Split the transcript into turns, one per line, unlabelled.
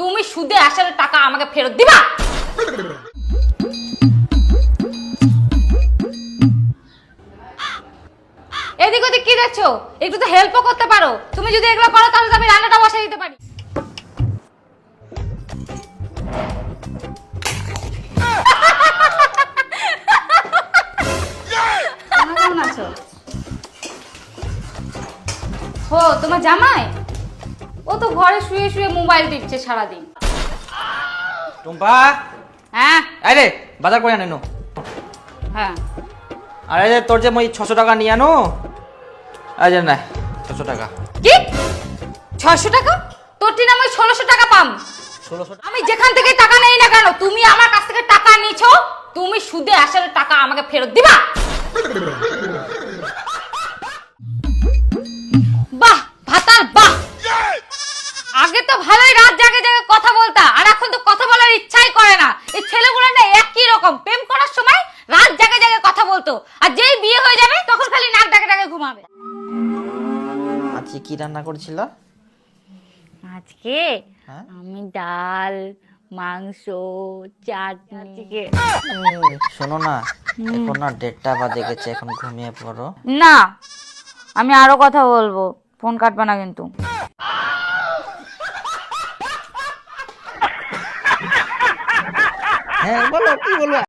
তুমি সুদে আসলে টাকা আমাকে ফেরত দিবা? এদিক ওদিক কি দেখছ? একটু তো হেল্পও করতে পারো। তুমি যদি এগুলো করো তাহলে আমি রান্নাটা বসাই দিতে পারি। ও তোমার জামাই? ও তো ঘরে শুয়ে শুয়ে মোবাইল টিপছে সারাদিন।
টুম্পা!
হ্যাঁ?
আরে বাজার করে আনেনো
হ্যাঁ।
আরে তোর যে মই ছশো টাকা নিয়ে আনো যে না ছশো টাকা।
কি? ছয়শো টাকা? তোর টিন আমি ষোলোশো টাকা পাম।
ষোলোশো
আমি যেখান থেকে টাকা নেই না কেন তুমি আমার কাছ থেকে টাকা নিয়েছো তুমি সুদে আসলে টাকা আমাকে ফেরত দিবা? আগে তো ভালোই রাত জাগে জাগে কথা বলতা আর এখন তো কথা বলার ইচ্ছাই করে না। এই ছেলেগুলো না একই রকম। প্রেম করার সময় রাত জাগে জাগে কথা বলতো আর যেই বিয়ে হয়ে যাবে তখন খালি নাক ডাকে ডাকে ঘুমাবে।
আজকে কি রান্না করেছিল?
আজকে
হ্যাঁ?
আমি ডাল মাংস চাটনি।
শোনো না এখন না দেড়টা বাজে গেছে এখন ঘুমিয়ে পড়ো।
না আমি আরও কথা বলব ফোন কাটবে না কিন্তু।
হ্যাঁ বলো কি বলব